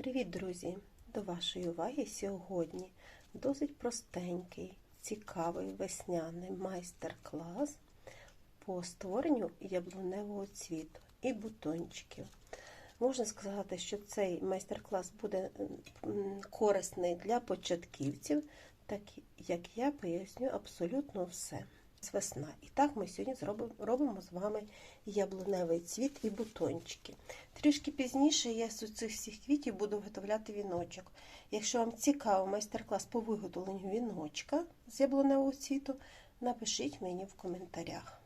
Привіт, друзі! До вашої уваги сьогодні досить простенький, цікавий весняний майстер-клас по створенню яблуневого цвіту і бутончиків. Можна сказати, що цей майстер-клас буде корисний для початківців, так як я поясню абсолютно все. Весна. І так ми сьогодні зробимо, робимо з вами яблуневий цвіт і бутончики. Трішки пізніше я з цих всіх квітів буду виготовляти віночок. Якщо вам цікавий майстер-клас по виготовленню віночка з яблуневого цвіту, напишіть мені в коментарях.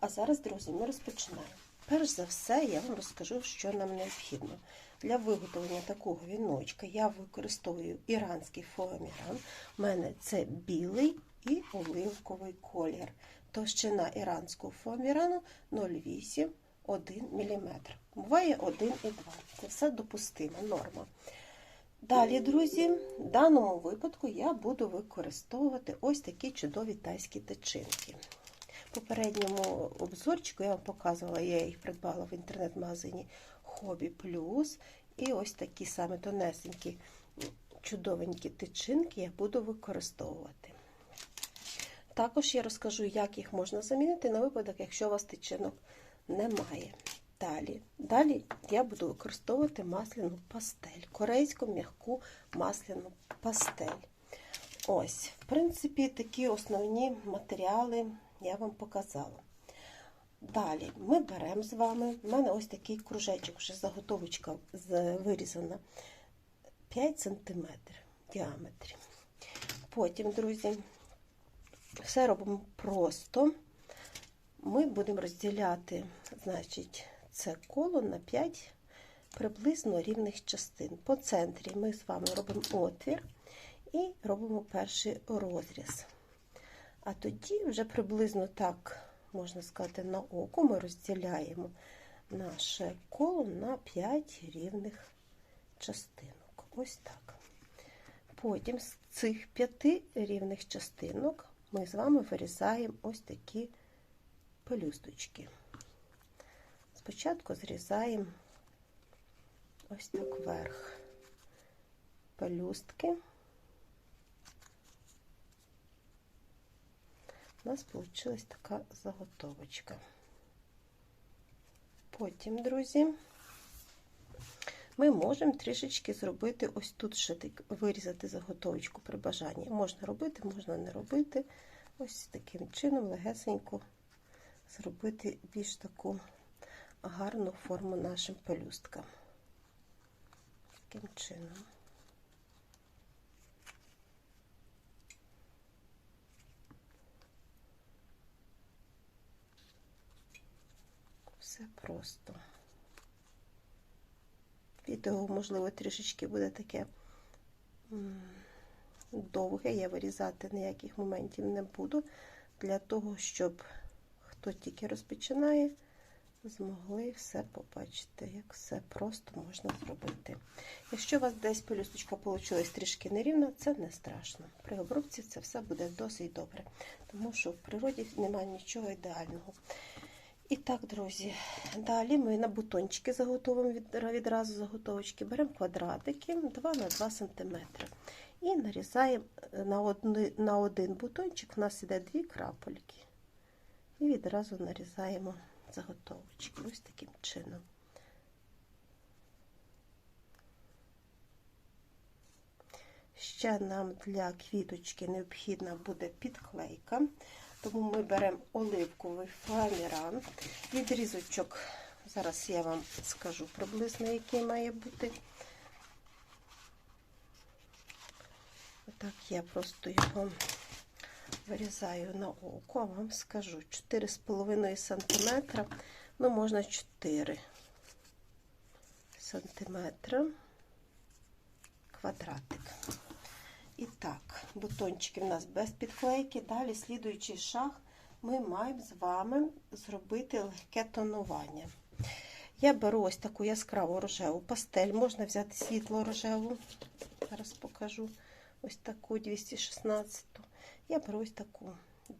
А зараз, друзі, ми розпочинаємо. Перш за все, я вам розкажу, що нам необхідно. Для виготовлення такого віночка я використовую іранський фоаміран. У мене це білий і оливковий колір. Товщина іранського фоамірану 0,8 1 мм. Буває 1,2 Це все допустима норма. Далі, друзі, в даному випадку я буду використовувати ось такі чудові тайські течинки. В попередньому обзорчику я вам показувала, я їх придбала в інтернет-магазині Hobby Plus. І ось такі саме тонесенькі, чудовенькі тичинки я буду використовувати. Також я розкажу, як їх можна замінити на випадок, якщо у вас тичинок немає. Далі Далі я буду використовувати масляну пастель, корейську м'яку масляну пастель. Ось, в принципі, такі основні матеріали я вам показала. Далі ми беремо з вами, в мене ось такий кружечок, вже заготовочка вирізана 5 см в діаметрі. Потім, друзі, все робимо просто. Ми будемо розділяти, значить, це коло на 5 приблизно рівних частин. По центрі ми з вами робимо отвір і робимо перший розріз. А тоді вже приблизно так, можна сказати, на око ми розділяємо наше коло на 5 рівних частинок. Ось так. Потім з цих 5 рівних частинок ми з вами вирізаємо ось такі пелюсточки. Спочатку зрізаємо ось так вверх пелюстки. У нас вийшла така заготовочка. Потім, друзі, ми можемо трішечки зробити ось тут ще вирізати заготовочку при бажанні. Можна робити, можна не робити. Ось таким чином легесенько зробити більш таку гарну форму нашим пелюсткам. Таким чином. Все просто. Відео, можливо, трішечки буде таке довге, я вирізати ніяких моментів не буду, для того, щоб хто тільки розпочинає, змогли все побачити, як все просто можна зробити. Якщо у вас десь пелюсточка вийшла трішки нерівна, це не страшно. При обробці це все буде досить добре, тому що в природі немає нічого ідеального. І так, друзі, далі ми на бутончики заготовимо відразу заготовочки, беремо квадратики 2 на 2 см. І нарізаємо на один, на один бутончик, у нас іде дві крапельки. І відразу нарізаємо заготовочки. Ось таким чином. Ще нам для квіточки необхідна буде підклейка. Тому ми беремо оливковий фоаміран, відрізочок, зараз я вам скажу приблизно, який має бути. Отак я просто його вирізаю на око, вам скажу 4,5 см, ну, можна 4 см квадратик. І так, бутончики в нас без підклейки. Далі, слідуючий шаг, ми маємо з вами зробити легке тонування. Я беру ось таку яскраву рожеву пастель, можна взяти світло рожеву, зараз покажу ось таку 216. Я беру ось таку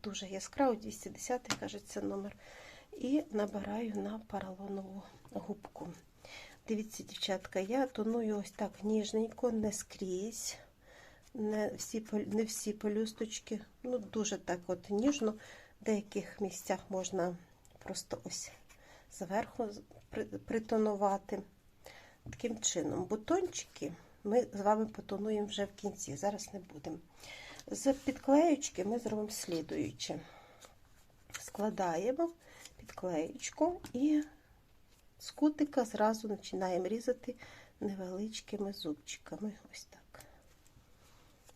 дуже яскраву, 210 кажеться номер, і набираю на поролонову губку. Дивіться, дівчатка, я тоную ось так ніжненько, не скрізь, не всі, не всі пелюсточки. Ну, дуже так от ніжно. В деяких місцях можна просто ось зверху притонувати. Таким чином, бутончики ми з вами потонуємо вже в кінці, зараз не будемо. З підклеючки ми зробимо слідуюче. Складаємо підклеючку і з кутика зразу починаємо різати невеличкими зубчиками. Ось так.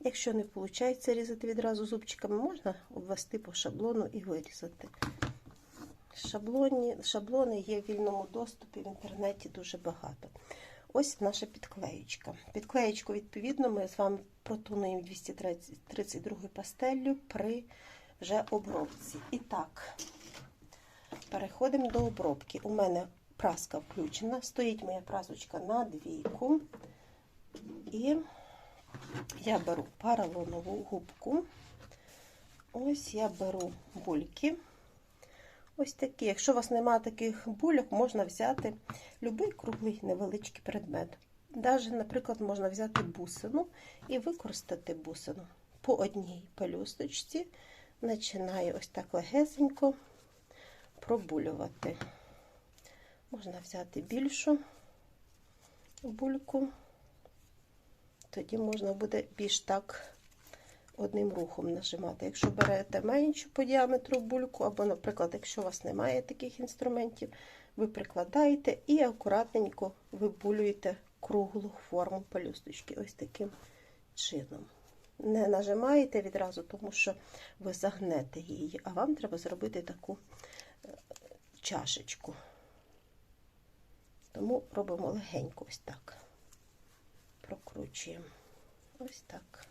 Якщо не виходить різати відразу зубчиками, можна обвести по шаблону і вирізати. Шаблоні, шаблони є в вільному доступі в інтернеті дуже багато. Ось наша підклеєчка. Підклеєчку, відповідно, ми з вами протонуємо 232 пастеллю при вже обробці. І так, переходимо до обробки. У мене праска включена. Стоїть моя прасочка на двійку. І я беру поролонову губку. Ось я беру бульки. Ось такі. Якщо у вас немає таких бульок, можна взяти будь-який круглий невеличкий предмет. Навіть, наприклад, можна взяти бусину і використати бусину по одній пелюсточці. Починаю ось так легесенько пробулювати. Можна взяти більшу бульку, тоді можна буде більш так одним рухом нажимати. Якщо берете меншу по діаметру бульку, або, наприклад, якщо у вас немає таких інструментів, ви прикладаєте і акуратненько вибулюєте круглу форму пелюсточки. Ось таким чином. Не нажимаєте відразу, тому що ви загнете її, а вам треба зробити таку чашечку. Тому робимо легенько ось так. Прокручуємо. Ось так.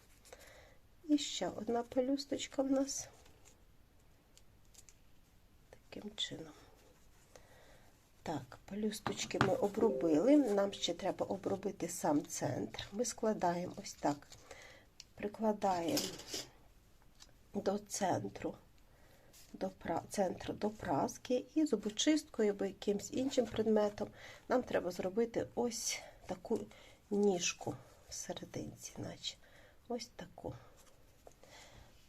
І ще одна пелюсточка в нас. Таким чином. Так, пелюсточки ми обробили. Нам ще треба обробити сам центр. Ми складаємо ось так. Прикладаємо до центру до пра... центру до праски і зубочисткою або якимось іншим предметом нам треба зробити ось таку ніжку в наче ось таку.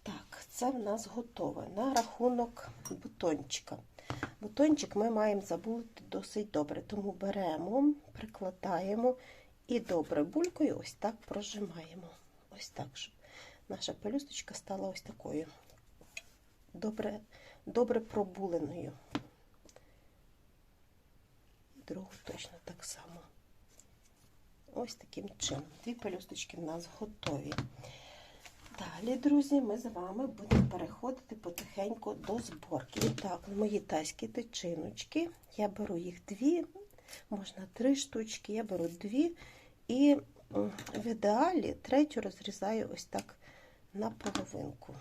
Так, це в нас готове. На рахунок бутончика. Бутончик ми маємо забути досить добре, тому беремо, прикладаємо і добре булькою ось так прожимаємо. Ось так, щоб наша пелюсточка стала ось такою добре, добре пробуленою. Другу точно так само. Ось таким чином. Дві пелюсточки в нас готові. Далі, друзі, ми з вами будемо переходити потихеньку до зборки. Так, мої тайські тичиночки. Я беру їх дві, можна три штучки, я беру дві і в ідеалі третю розрізаю ось так на половинку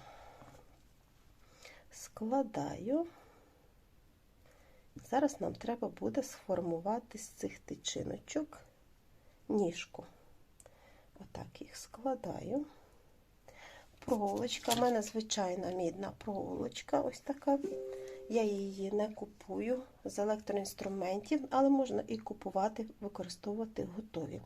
складаю. Зараз нам треба буде сформувати з цих тичиночок ніжку. Отак їх складаю. Проволочка, в мене звичайна мідна проволочка, ось така. Я її не купую з електроінструментів, але можна і купувати, використовувати готові.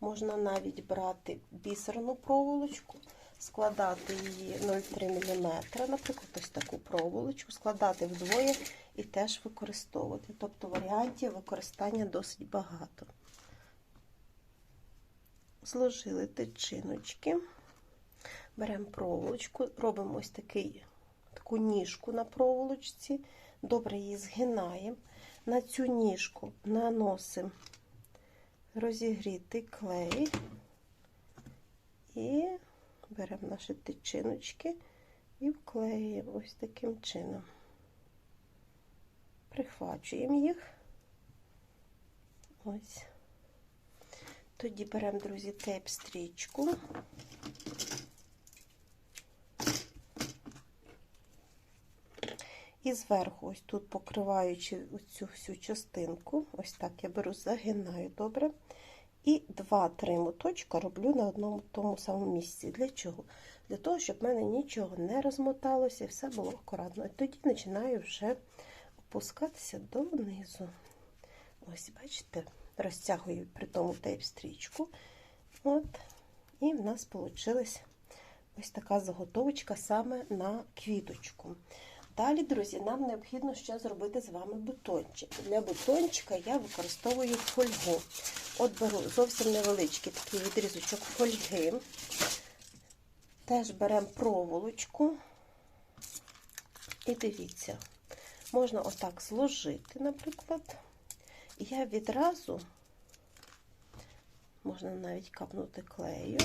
Можна навіть брати бісерну проволочку складати її 0,3 мм, наприклад, ось таку проволочку, складати вдвоє і теж використовувати. Тобто варіантів використання досить багато. Зложили тичиночки, беремо проволочку, робимо ось такий, таку ніжку на проволочці, добре її згинаємо. На цю ніжку наносимо розігрітий клей і беремо наші тичиночки і вклеюємо ось таким чином. Прихвачуємо їх. Ось. Тоді беремо, друзі, тейп-стрічку. І зверху, ось тут покриваючи цю всю частинку, ось так я беру, загинаю добре. І 2-3 моточка роблю на одному тому самому місці. Для чого? Для того, щоб в мене нічого не розмоталося і все було акуратно. І тоді починаю вже опускатися донизу. Ось, бачите, розтягую при тому тейп-стрічку. От. І в нас вийшла ось така заготовочка саме на квіточку. Далі, друзі, нам необхідно ще зробити з вами бутончик. Для бутончика я використовую фольгу. От беру зовсім невеличкий такий відрізочок фольги. Теж беремо проволочку. І дивіться, можна отак зложити, наприклад. Я відразу, можна навіть капнути клею,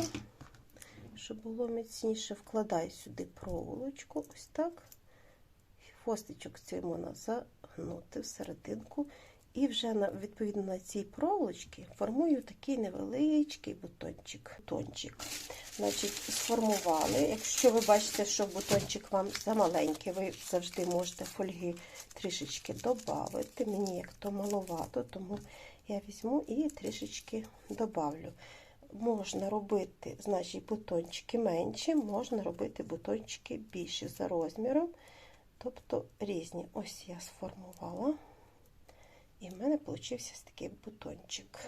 щоб було міцніше, вкладаю сюди проволочку, ось так. Хвостичок цей можна загнути всерединку. І вже відповідно на цій проволочці формую такий невеличкий бутончик. бутончик. Значить, сформували. Якщо ви бачите, що бутончик вам замаленький, ви завжди можете фольги трішечки додати. Мені як то маловато, тому я візьму і трішечки добавлю. Можна робити, значить, бутончики менші, можна робити бутончики більші за розміром. Тобто різні. Ось я сформувала. І в мене получився такий бутончик.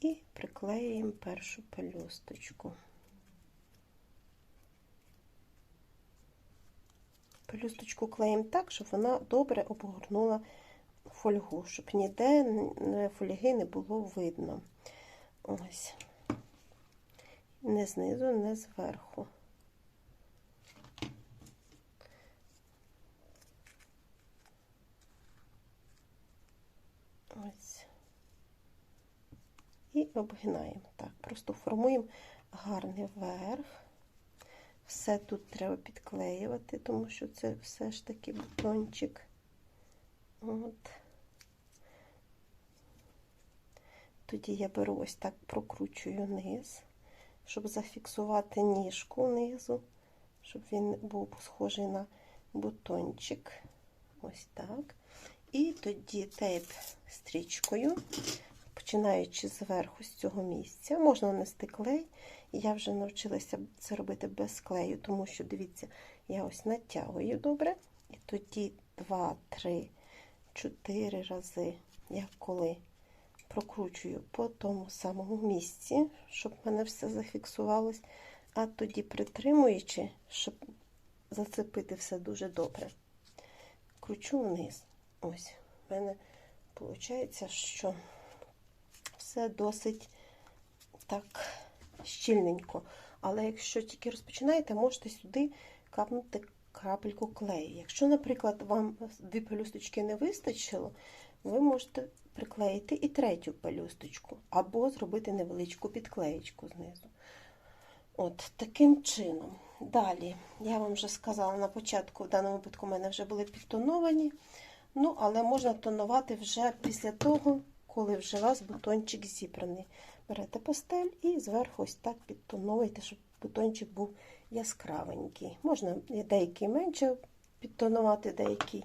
І приклеюємо першу пелюсточку. Пелюсточку клеїмо так, щоб вона добре обгорнула фольгу, щоб ніде фольги не було видно. Ось. Не знизу, не зверху. Ось. І обгинаємо. Так, просто формуємо гарний верх. Все тут треба підклеювати, тому що це все ж таки бутончик. От. Тоді я беру ось так, прокручую низ, щоб зафіксувати ніжку низу, щоб він був схожий на бутончик. Ось так. І тоді тейп стрічкою, починаючи зверху з цього місця, можна нанести клей. Я вже навчилася це робити без клею, тому що, дивіться, я ось натягую добре. І тоді 2, 3, 4 рази, я коли прокручую по тому самому місці, щоб в мене все зафіксувалось, а тоді притримуючи, щоб зацепити все дуже добре, кручу вниз. Ось, в мене виходить, що все досить так щільненько. Але якщо тільки розпочинаєте, можете сюди капнути крапельку клею. Якщо, наприклад, вам дві пелюсточки не вистачило, ви можете приклеїти і третю пелюсточку, або зробити невеличку підклеєчку знизу. От, таким чином. Далі, я вам вже сказала на початку, в даному випадку, у мене вже були підтоновані. Ну, але можна тонувати вже після того, коли вже у вас бутончик зібраний. Берете пастель і зверху ось так підтоновуєте, щоб бутончик був яскравенький. Можна деякий менше підтонувати, деякий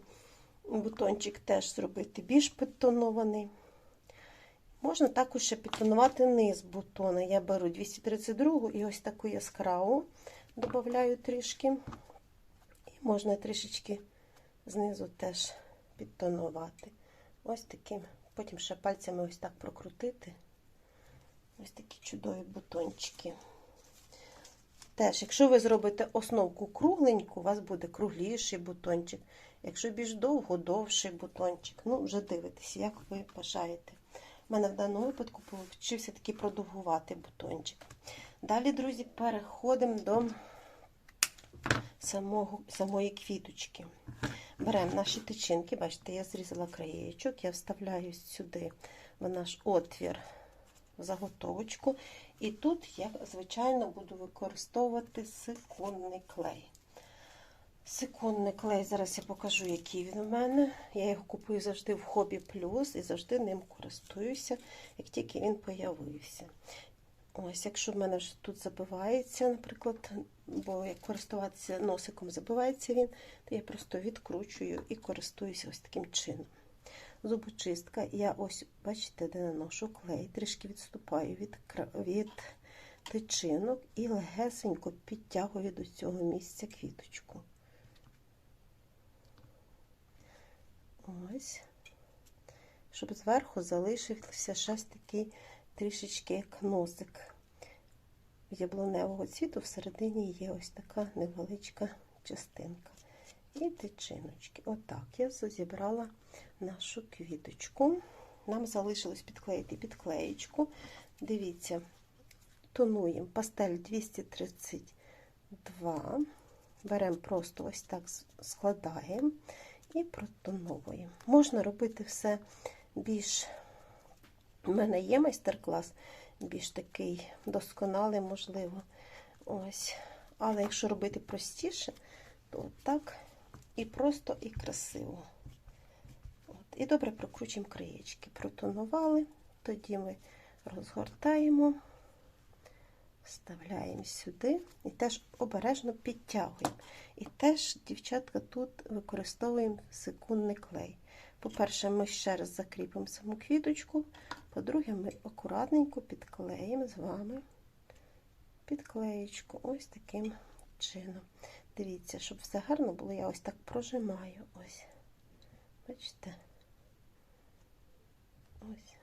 бутончик теж зробити більш підтонований. Можна також ще підтонувати низ бутона. Я беру 232 і ось таку яскраву додаю трішки. І можна трішечки знизу теж підтонувати. Ось таким. Потім ще пальцями ось так прокрутити. Ось такі чудові бутончики. Теж, якщо ви зробите основку кругленьку, у вас буде кругліший бутончик. Якщо більш довго, довший бутончик. Ну, вже дивитесь, як ви бажаєте. У мене в даному випадку вчився такий продовгувати бутончик. Далі, друзі, переходимо до самого, самої квіточки. Беремо наші тичинки, бачите, я зрізала краєчок, я вставляю сюди в наш отвір заготовочку. І тут я, звичайно, буду використовувати секундний клей. Секундний клей, зараз я покажу, який він у мене. Я його купую завжди в Хобі Плюс і завжди ним користуюся, як тільки він появився. Ось, якщо в мене вже тут забивається, наприклад, бо як користуватися носиком забивається він, то я просто відкручую і користуюся ось таким чином. Зубочистка, я ось, бачите, де наношу клей, трішки відступаю від від тичинок і легесенько підтягую до цього місця квіточку. Ось, щоб зверху залишився ще такий трішечки як носик яблуневого цвіту. Всередині є ось така невеличка частинка. І тичиночки. Отак я зібрала нашу квіточку. Нам залишилось підклеїти підклеєчку. Дивіться, тонуємо пастель 232. Беремо просто ось так складаємо і протоновуємо. Можна робити все більш. У мене є майстер-клас, більш такий досконалий, можливо. Ось. Але якщо робити простіше, то так і просто, і красиво. От. І добре прокручуємо краєчки. Протонували, тоді ми розгортаємо, вставляємо сюди і теж обережно підтягуємо. І теж, дівчатка, тут використовуємо секундний клей. По-перше, ми ще раз закріпимо саму квіточку, по-друге, ми акуратненько підклеїмо з вами підклеєчку ось таким чином. Дивіться, щоб все гарно було, я ось так прожимаю. Ось. Бачите? Ось.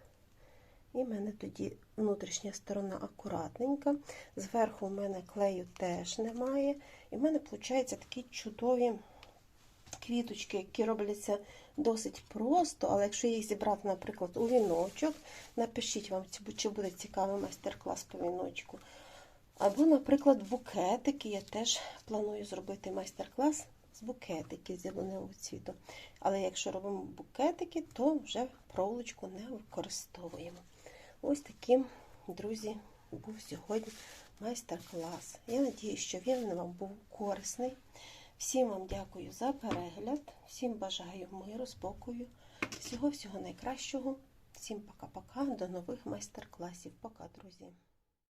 І в мене тоді внутрішня сторона акуратненька. Зверху в мене клею теж немає. І в мене, виходить, такі чудові квіточки, які робляться досить просто, але якщо їх зібрати, наприклад, у віночок, напишіть вам, чи буде цікавий майстер-клас по віночку. Або, наприклад, букетики. Я теж планую зробити майстер-клас з букетики з яблуневого цвіту. Але якщо робимо букетики, то вже проволочку не використовуємо. Ось таким, друзі, був сьогодні майстер-клас. Я надію, що він вам був корисний. Всім вам дякую за перегляд, всім бажаю миру, спокою, всього-всього найкращого. Всім пока-пока, до нових майстер-класів. Пока, друзі!